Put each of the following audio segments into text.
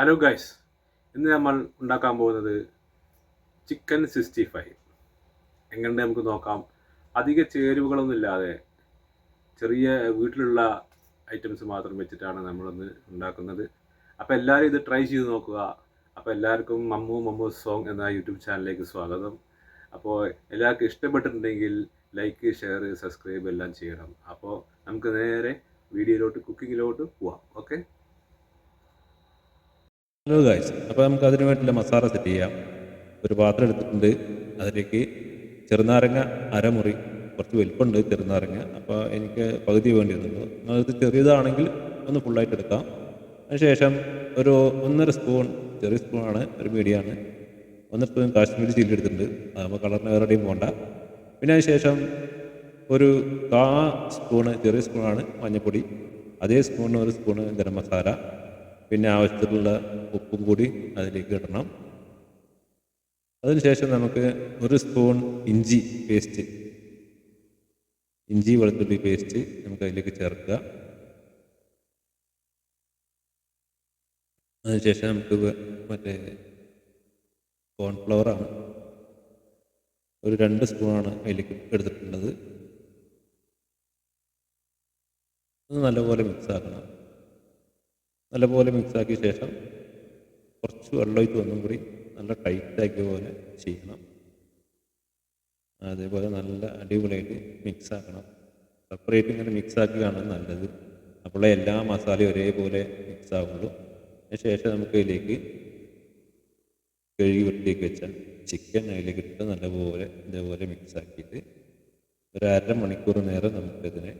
Hello guys ഇന്ന് നമ്മൾ ഉണ്ടാക്കാൻ പോകുന്നത് ചിക്കൻ സിക്സ്റ്റി ഫൈവ് എങ്ങനെ നമുക്ക് നോക്കാം. അധിക ചേരുവകളൊന്നും ഇല്ലാതെ ചെറിയ വീട്ടിലുള്ള ഐറ്റംസ് മാത്രം വെച്ചിട്ടാണ് നമ്മളൊന്ന് ഉണ്ടാക്കുന്നത്. അപ്പോൾ എല്ലാവരും ഇത് ട്രൈ ചെയ്ത് നോക്കുക. അപ്പോൾ എല്ലാവർക്കും മമ്മു മമ്മു സോങ് എന്ന യൂട്യൂബ് ചാനലിലേക്ക് സ്വാഗതം. അപ്പോൾ എല്ലാവർക്കും ഇഷ്ടപ്പെട്ടിട്ടുണ്ടെങ്കിൽ ലൈക്ക് ഷെയർ സബ്സ്ക്രൈബ് എല്ലാം ചെയ്യണം. അപ്പോൾ നമുക്ക് നേരെ വീഡിയോയിലോട്ട് കുക്കിങ്ങിലോട്ട് പോവാം. ഓക്കെ ഹലോ ഗായ്സ് അപ്പോൾ നമുക്ക് അതിന് വേണ്ടിയുള്ള മസാല സെറ്റ് ചെയ്യാം. ഒരു പാത്രം എടുത്തിട്ടുണ്ട്. അതിലേക്ക് ചെറുനാരങ്ങ അരമുറി കുറച്ച് വലിപ്പമുണ്ട് ചെറുനാരങ്ങ. അപ്പോൾ എനിക്ക് പകുതി വേണ്ടി വന്നുള്ളൂ അത് ചെറിയതാണെങ്കിൽ ഒന്ന് ഫുള്ളായിട്ട് എടുക്കാം. അതിനുശേഷം ഒരു ഒന്നര സ്പൂൺ ചെറിയ സ്പൂണാണ് ഒരു മീഡിയമാണ് ഒന്നര സ്പൂൺ കാശ്മീരി ചില്ലി എടുത്തിട്ടുണ്ട്. അതാകുമ്പോൾ കളറിന് വേറെയും പോകണ്ട പിന്നെ അതിനുശേഷം ഒരു കാ സ്പൂണ് ചെറിയ സ്പൂണാണ് മഞ്ഞൾപ്പൊടി അതേ സ്പൂണിന് ഒരു സ്പൂണ് ഗരം മസാല പിന്നെ ആവശ്യത്തിലുള്ള ഉപ്പും കൂടി അതിലേക്ക് ഇടണം. അതിനുശേഷം നമുക്ക് ഒരു സ്പൂൺ ഇഞ്ചി പേസ്റ്റ് ഇഞ്ചി വെളുത്തുള്ളി പേസ്റ്റ് നമുക്ക് അതിലേക്ക് ചേർക്കുക. അതിനുശേഷം നമുക്ക് മറ്റേ കോൺഫ്ലവറാണ് ഒരു രണ്ട് സ്പൂണാണ് അതിലേക്ക് എടുത്തിട്ടുള്ളത്. അത് നല്ലപോലെ മിക്സ് ആക്കണം. നല്ലപോലെ മിക്സ് ആക്കിയ ശേഷം കുറച്ച് വെള്ളമൊഴിച്ച് ഒന്നും കൂടി നല്ല ടൈറ്റാക്കിയ പോലെ ചെയ്യണം. അതേപോലെ നല്ല അടിപൊളിയായിട്ട് മിക്സ് ആക്കണം. സെപ്പറേറ്റ് ഇങ്ങനെ മിക്സ് ആക്കുകയാണ് നല്ലത്. അപ്പോൾ എല്ലാ മസാലയും ഒരേപോലെ മിക്സ് ആവുള്ളൂ. അതിന് ശേഷം നമുക്ക് ഇതിലേക്ക് കഴുകി വെട്ടിയൊക്കെ വെച്ച ചിക്കൻ അതിലേക്ക് ഇട്ട് നല്ലപോലെ ഇതേപോലെ മിക്സ് ആക്കിയിട്ട് ഒരു അര മണിക്കൂർ നേരം നമുക്കിതിനെ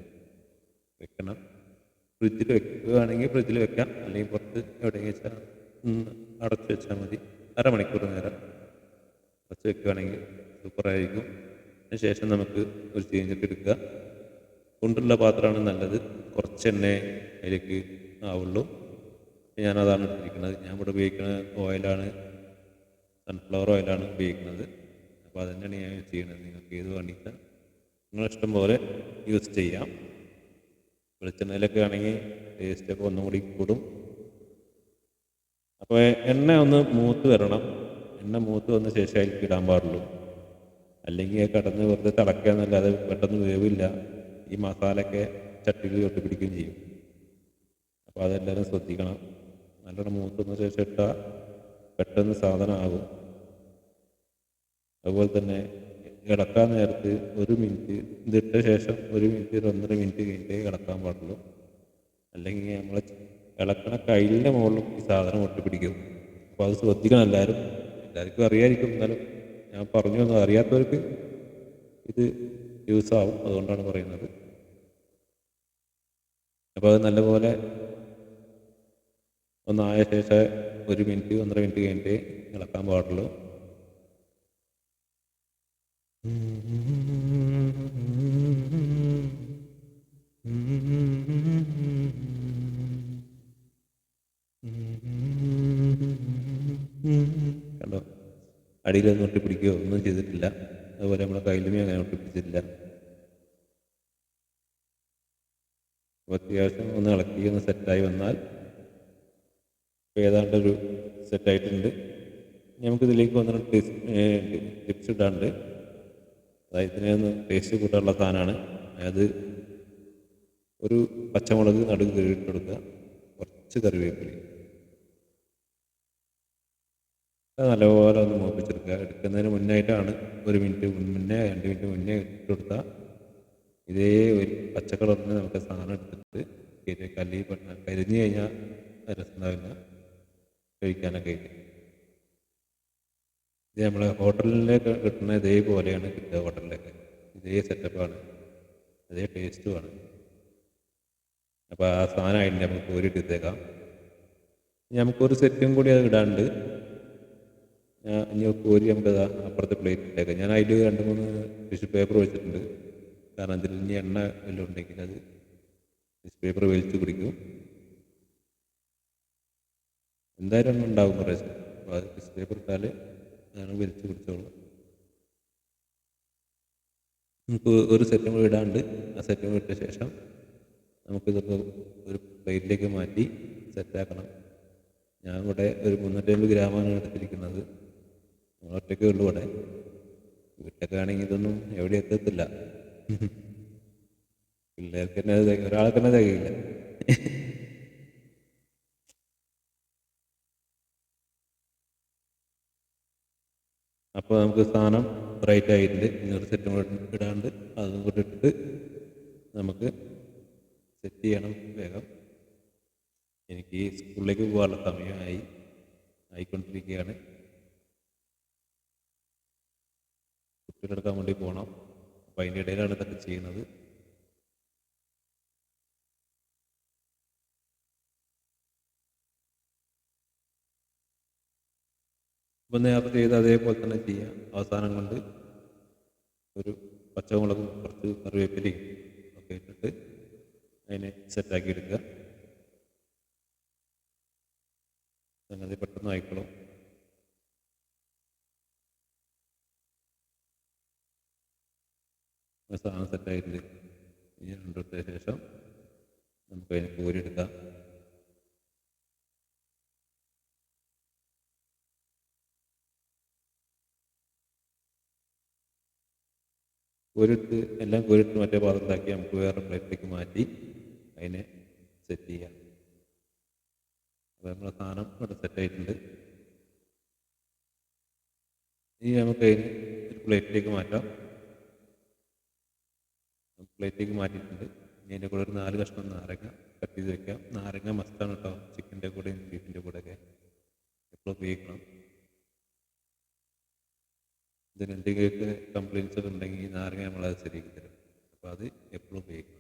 വെക്കണം. ഫ്രിഡ്ജിൽ വെക്കുകയാണെങ്കിൽ ഫ്രിഡ്ജിൽ വെക്കാം. അല്ലെങ്കിൽ പുറത്ത് എവിടെയെങ്കിലും വെച്ചാൽ അടച്ച് വെച്ചാൽ മതി. അരമണിക്കൂർ നേരം അടച്ചു വെക്കുകയാണെങ്കിൽ സൂപ്പറായിരിക്കും അതിനുശേഷം നമുക്ക് ഒരു ചീഞ്ചട്ടി എടുക്കുക. കൊണ്ടുള്ള പാത്രമാണ് നല്ലത്. കുറച്ച് എണ്ണ അതിലേക്ക് ആവുള്ളൂ. ഞാനതാണ് എടുത്തിരിക്കുന്നത്. ഞാൻ ഇവിടെ ഉപയോഗിക്കുന്ന ഓയിലാണ് സൺഫ്ലവർ ഓയിലാണ് ഉപയോഗിക്കുന്നത്. അപ്പോൾ അത് തന്നെയാണ് ഞാൻ ചെയ്യുന്നത്. നിങ്ങൾക്ക് ഏത് വേണ്ടിയിട്ട് നിങ്ങളിഷ്ടം പോലെ യൂസ് ചെയ്യാം. വെളിച്ചെണ്ണയിലൊക്കെ ആണെങ്കിൽ ടേസ്റ്റ് ഒക്കെ ഒന്നും കൂടി. കൂടും അപ്പോൾ എണ്ണ ഒന്ന് മൂത്ത് വരണം. എണ്ണ മൂത്ത് വന്ന ശേഷം അതിലേക്ക് ഇടാൻ പാടുള്ളൂ. അല്ലെങ്കിൽ കടന്ന് വെറുതെ തിളക്കാന്നല്ലാതെ പെട്ടെന്ന് വേവില്ല. ഈ മസാലയൊക്കെ തൊട്ട് പിടിക്കുകയും ചെയ്യും. അപ്പോൾ അതെല്ലാവരും ശ്രദ്ധിക്കണം. നല്ലോണം മൂത്ത് വന്ന ശേഷം ഇട്ടാൽ പെട്ടെന്ന് സാധനം ആകും. അതുപോലെ തന്നെ ഇളക്കാൻ നേരത്ത് ഒരു മിനിറ്റ് ഇതിട്ട ശേഷം ഒരു മിനിറ്റ് ഒരു ഒന്നര മിനിറ്റ് കഴിഞ്ഞിട്ടേ കിടക്കാൻ പാടുള്ളൂ. അല്ലെങ്കിൽ നമ്മൾ കിടക്കണ കയ്യിലിന്റെ മുകളിലും ഈ സാധനം ഒട്ടിപ്പിടിക്കും. അപ്പോൾ അത് ശ്രദ്ധിക്കണം എല്ലാവരും. എല്ലാവർക്കും അറിയായിരിക്കും എന്നാലും ഞാൻ പറഞ്ഞു തന്നത് അറിയാത്തവർക്ക് ഇത് യൂസ് ആവും അതുകൊണ്ടാണ് പറയുന്നത്. അപ്പോൾ അത് നല്ലപോലെ ഒന്നായ ശേഷം ഒരു മിനിറ്റ് ഒന്നര മിനിറ്റ് കഴിഞ്ഞിട്ട് കിടക്കാൻ പാടുള്ളൂ. കണ്ടോ? അടിയിലൊന്നും ഒട്ടിപ്പിടിക്കുകയോ ഒന്നും ചെയ്തിട്ടില്ല. അതുപോലെ നമ്മളെ കയ്യിലുമേ അങ്ങനെ ഒട്ടിപ്പിടിച്ചിട്ടില്ല. പിടിച്ചിട്ടില്ല അത്യാവശ്യം ഒന്ന് ഇളക്കി ഒന്ന് സെറ്റായി വന്നാൽ ഏതാണ്ട് ഒരു സെറ്റായിട്ടുണ്ട് നമുക്കിതിലേക്ക് വന്നിട്ട് ടിപ്സ് ഇടാണ്ട് അതായത് ഇതിനൊന്ന് ടേസ്റ്റ് കൂട്ടാനുള്ള സാധനമാണ്. അതായത് ഒരു പച്ചമുളക് നടുക്ക് കീറിയിട്ട് കൊടുക്കുക. കുറച്ച് കറിവേപ്പില നല്ലപോലെ ഒന്ന് മൂപ്പിച്ചെടുക്കുക. എടുക്കുന്നതിന് മുന്നായിട്ടാണ് ഒരു മിനിറ്റ് മുന്നേ രണ്ട് മിനിറ്റ് മുന്നേ ഇട്ട് ഇതേ ഒരു പച്ച കളറിന് നമുക്ക് സാധനം എടുത്തിട്ട് കല്ലിൽ കല്ലി പെട്ട കരിഞ്ഞു കഴിഞ്ഞാൽ രസം ഉണ്ടാവില്ല. കഴിക്കാനൊക്കെ ആയിട്ട്. ഇത് നമ്മളെ ഹോട്ടലിലേക്ക് കിട്ടുന്ന ഇതേപോലെയാണ് കിട്ടുക ഹോട്ടലിലേക്ക്. ഇതേ സെറ്റപ്പാണ് അതേ ടേസ്റ്റുമാണ് അപ്പോൾ ആ സാധനമായിട്ട് നമുക്ക് കോരിട്ട് നമുക്കൊരു സെറ്റും കൂടി അത് ഇടാണ്ട് ഇനി കോരി നമുക്ക് അതാ അപ്പുറത്തെ പ്ലേറ്റ് ഇട്ടേക്കാം. ഞാൻ അതിൽ രണ്ട് മൂന്ന് ടിഷ്യൂ പേപ്പർ വെച്ചിട്ടുണ്ട്. കാരണം അതിൽ ഇനി എണ്ണ വല്ലതും ഉണ്ടെങ്കിൽ അത് ടിഷ്യൂ പേപ്പർ വലിച്ചു പിടിക്കും എന്തായാലും ഉണ്ടാവും കുറേ അപ്പോൾ അത് ടിഷ്യൂ പേപ്പർ ഇട്ടാൽ അതാണ് വലിച്ചു പിടിച്ചോളൂ നമുക്ക് ഒരു സെറ്റും ഇടാണ്ട് ആ സെറ്റും ഇട്ട ശേഷം നമുക്കിതൊക്കെ ഒരു പ്ലേറ്റിലേക്ക് മാറ്റി സെറ്റാക്കണം. ഞാൻ ഇവിടെ ഒരു മുന്നൂറ്റമ്പത് ഗ്രാമാണ് എടുത്തിരിക്കുന്നത്. ഒറ്റയ്ക്കേ ഉള്ളൂ ഇവിടെ. വീട്ടിലൊക്കെ ആണെങ്കിൽ ഇതൊന്നും എവിടെ എത്തത്തില്ല. പിള്ളേർക്ക് തന്നെ ഒരാൾക്ക് തന്നെ തികയില്ല. അപ്പോൾ നമുക്ക് സാധനം റൈറ്റ് ആയിട്ടുണ്ട്. ഇന്നൊരു സെറ്റും കൂടെ ഇടാണ്ട് അതും കൂടെ ഇട്ടിട്ട് നമുക്ക് സെറ്റ് ചെയ്യണം വേഗം. എനിക്ക് സ്കൂളിലേക്ക് പോകാനുള്ള സമയമായി ആയിക്കൊണ്ടിരിക്കുകയാണ്. കുട്ടികളെടുക്കാൻ വേണ്ടി പോകണം അപ്പോൾ അതിന്റെ ഇടയിലാണ് ഇതൊക്കെ ചെയ്യുന്നത്. ഇപ്പം നേരത്തെ ചെയ്ത് അതേപോലെ തന്നെ ചെയ്യാം. അവസാനം കൊണ്ട് ഒരു പച്ചമുളകും കുറച്ച് കറിവേപ്പിലയും ഒക്കെ ഇട്ടിട്ട് അതിനെ സെറ്റാക്കി എടുക്കുക. സംഗതി പെട്ടെന്ന് ആയിക്കോളും. സാധനം സെറ്റായിട്ടുണ്ട് ഇനി രണ്ടിടത്ത ശേഷം നമുക്ക് അതിനെ കോരിയെടുക്കാം കോരിട്ട് എല്ലാം കോരിട്ട് മറ്റേ പാത്രത്തിലാക്കി നമുക്ക് വേറെ പ്ലേറ്റിലേക്ക് മാറ്റി അതിനെ സെറ്റ് ചെയ്യാം. അപ്പോൾ നമ്മുടെ സാധനം ഇവിടെ സെറ്റായിട്ടുണ്ട് ഇനി നമുക്ക് അതിന് ഒരു പ്ലേറ്റിലേക്ക് മാറ്റാം. പ്ലേറ്റിലേക്ക് മാറ്റിയിട്ടുണ്ട്. ഇനി അതിന്റെ കൂടെ ഒരു നാല് കഷ്ണം നാരങ്ങ കട്ട് ചെയ്ത് വെക്കാം. നാരങ്ങ മസ്റ്റാണ് കേട്ടോ ചിക്കന്റെ കൂടെയും ബീഫിന്റെ കൂടെയൊക്കെ. എപ്പോഴും ഉപയോഗിക്കണം. ഇതിന് എന്തെങ്കിലുമൊക്കെ കംപ്ലയിൻസ് ഉണ്ടെങ്കിൽ നാരങ്ങ നമ്മളത് ശരിയാക്കി തരും. അപ്പോൾ അത് എപ്പോഴും ഉപയോഗിക്കണം.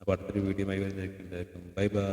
അപ്പോൾ അടുത്തൊരു വീഡിയോ ആയി വരുന്നതായിരിക്കും ബൈ ബൈ